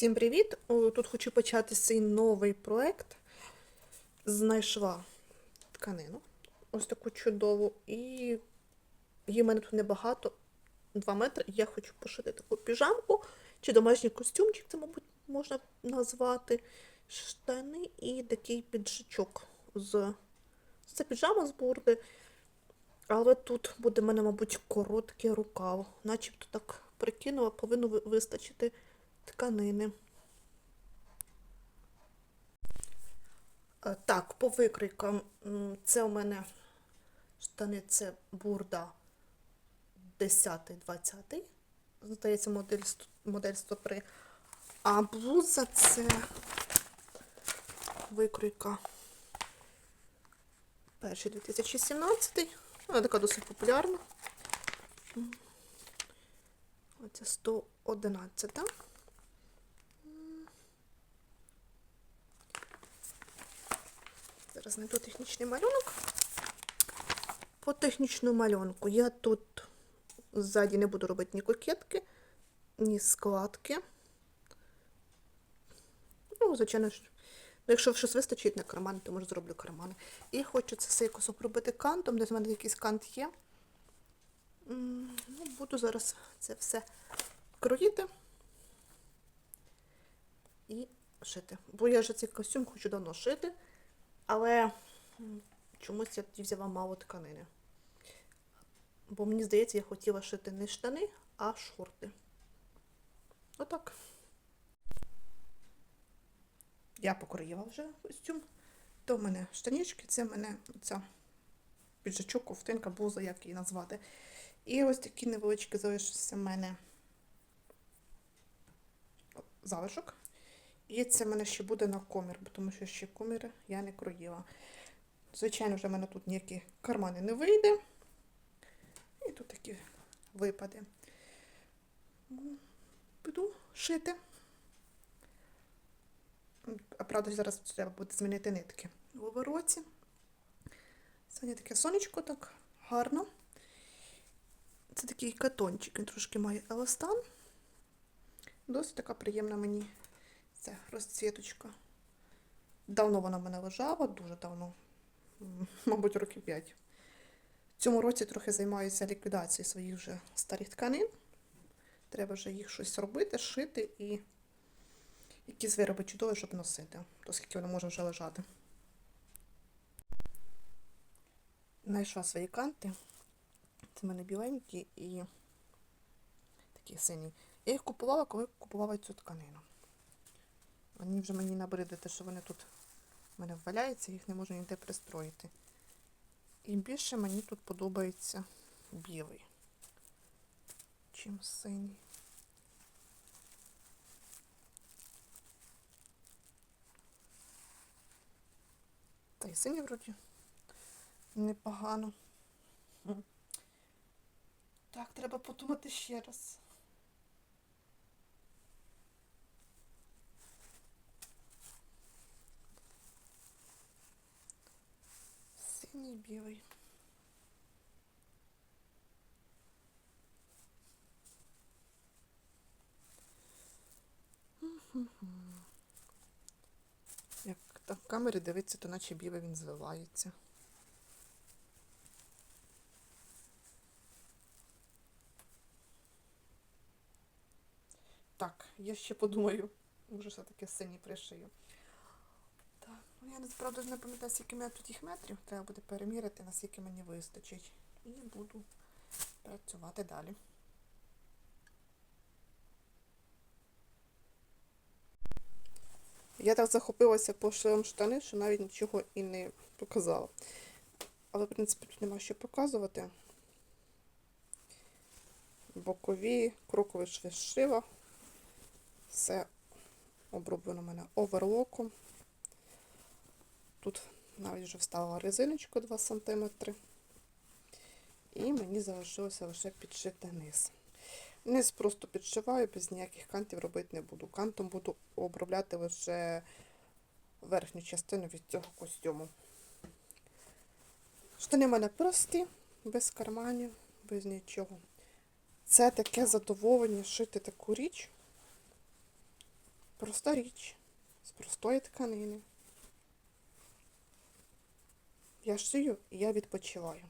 Всім привіт! Тут хочу почати свій новий проект. Знайшла тканину. Ось таку чудову. І її в мене тут небагато. 2 метри. Я хочу пошити таку піжамку чи домашній костюмчик, це, мабуть, можна назвати. Штани і такий піджачок з. Це піжама з бурди. Але тут буде в мене, мабуть, короткий рукав. Начебто так прикинула, повинно вистачити тканини. Е, Так, по викрикам. Це у мене штани, це бурда 10-20. Здається, модель, модель 103. А блуза це викройка перший 2017. Вона така досить популярна. Оце 111. М. Зараз знайду технічний малюнок. По технічному малюнку я тут ззаді не буду робити ні кокетки, ні складки. Ну, звичайно ну, якщо щось вистачить на кармани, то може зроблю кармани. І хочу це цей кусок робити кантом, десь в мене якийсь кант є. Ну, буду зараз це все кроїти і шити. Бо я вже цей костюм хочу давно шити, але чомусь я тоді взяла мало тканини. Бо мені здається, я хотіла шити не штани, а шорти. Отак. Я покроїла вже костюм. То в мене штанішки, це в мене ця піджачок, ковтинка, блуза, як її назвати. І ось такі невеличкі залишився в мене залишок. І це в мене ще буде на комір, тому що ще коміри я не кроїла. Звичайно, вже в мене тут ніякі кармани не вийде. І тут такі випади. Ну, Піду шити. А правда, зараз треба буде змінити нитки в обороті. Сьогодні таке сонечко так гарно. Це такий катончик, він трошки має еластан. Досить така приємна мені ця розцвіточка. Давно вона в мене лежала, дуже давно, мабуть, років 5. В цьому році трохи займаюся ліквідацією своїх вже старих тканин. Треба вже їх щось робити, шити і якісь вироби чудові, щоб носити, оскільки вони можуть вже лежати. Знайшла свої канти. Це в мене біленькі і такі сині. Я їх купувала, коли купувала цю тканину. Вони вже мені набридли те, що вони тут в мене валяються, їх не можу ніде пристроїти. І більше мені тут подобається білий, чим синій. Та й синій вроді непогано. Так, треба подумати ще раз. Синій білий. Як так в камері дивиться, то наче білий він звивається. Так, я ще подумаю. Може, все-таки синій пришию. Я насправді не пам'ятаю, скільки мене тут їх метрів. Треба буде переміряти, наскільки мені вистачить. І буду працювати далі. Я так захопилася пошивом штани, що навіть нічого і не показала. Але, в принципі, тут нема що показувати. Бокові, кроковий шви шива. Все оброблено в мене оверлоком. Тут навіть вже вставила резиночку 2 см. І мені залишилося лише підшити низ. Низ просто підшиваю, без ніяких кантів робити не буду. Кантом буду обробляти лише верхню частину від цього костюму. Штани в мене прості, без карманів, без нічого. Це таке задоволення шити таку річ. Проста річ з простої тканини. Я шию і я відпочиваю.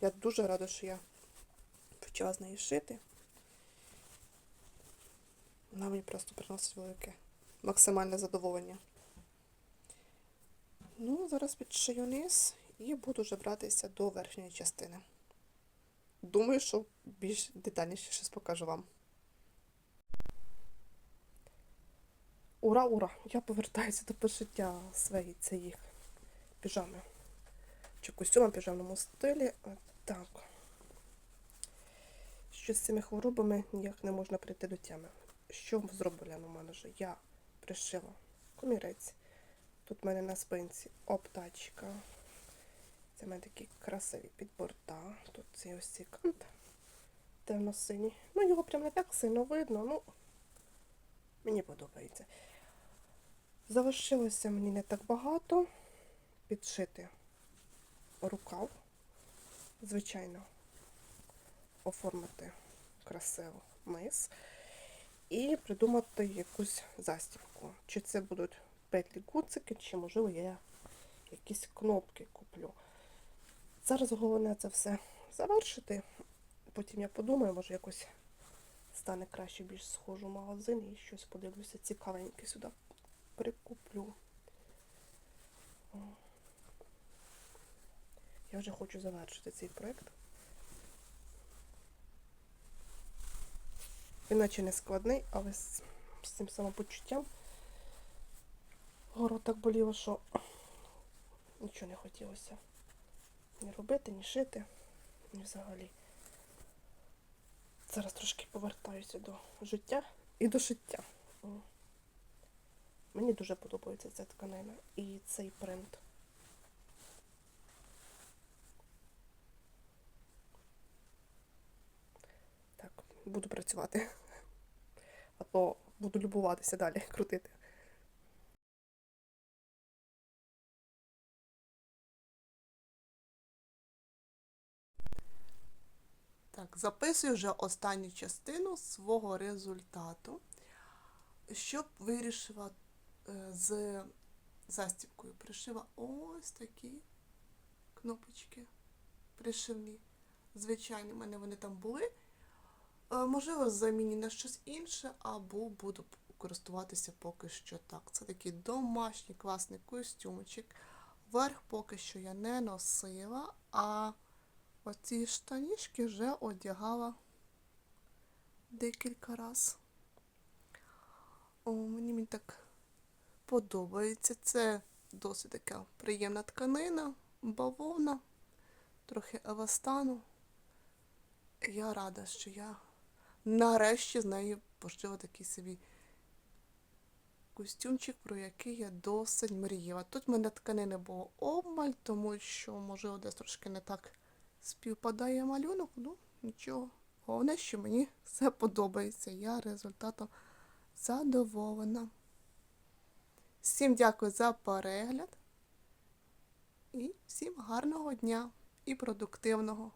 Я дуже рада, що я почала з неї шити. Вона мені просто приносить велике максимальне задоволення. Ну, зараз підшию низ і буду вже братися до верхньої частини. Думаю, що більш детальніше щось покажу вам. Ура, ура! Я повертаюся до пошиття своєї цієї піжами. Чи костюма в піжамному стилі. Так. Що з цими хворобами ніяк не можна прийти до тями. Що зроблено в мене вже? Я пришила комірець. Тут в мене на спинці обтачка. Це в мене такі красиві підборта. Тут цей ось цей кант темно-синій. Ну, його прям не так сильно видно, ну мені подобається. Залишилося мені не так багато підшити рукав, звичайно, оформити красиво низ і придумати якусь застібку. Чи це будуть петлі гуцики, чи, можливо, я якісь кнопки куплю. Зараз головне це все завершити. Потім я подумаю, може якось стане краще, більш схожу в магазин і щось подивлюся цікавеньке сюди прикуплю. Я вже хочу завершити цей проєкт. Він наче не складний, але з, з цим самопочуттям город так боліло, що нічого не хотілося ні робити, ні шити, ні взагалі. Зараз трошки повертаюся до життя і до шиття. Мені дуже подобається ця тканина і цей принт. Так, буду працювати. А то буду любуватися далі, крутити. Так, записую вже останню частину свого результату. Щоб вирішила е, з застібкою, пришила ось такі кнопочки пришивні. Звичайні, в мене вони там були. Е, Можливо, заміні на щось інше, або буду користуватися поки що так. Це такий домашній класний костюмчик. Верх поки що я не носила, а оці штанішки вже одягала декілька разів. Мені він так подобається. Це досить така приємна тканина, бавовна, трохи еластану. Я рада, що я нарешті з нею пошила такий собі костюмчик, про який я досить мріяла. Тут в мене тканини було обмаль, тому що, можливо, десь трошки не так співпадає малюнок, ну нічого. Головне, що мені все подобається. Я результатом задоволена. Всім дякую за перегляд і всім гарного дня і продуктивного.